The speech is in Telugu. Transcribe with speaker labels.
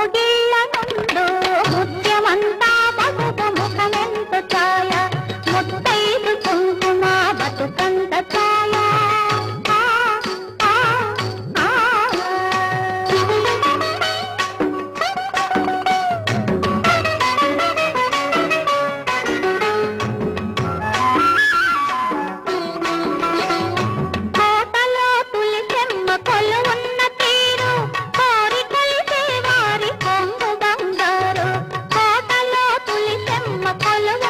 Speaker 1: ಹೋಗೇ అమ్మ కొలవ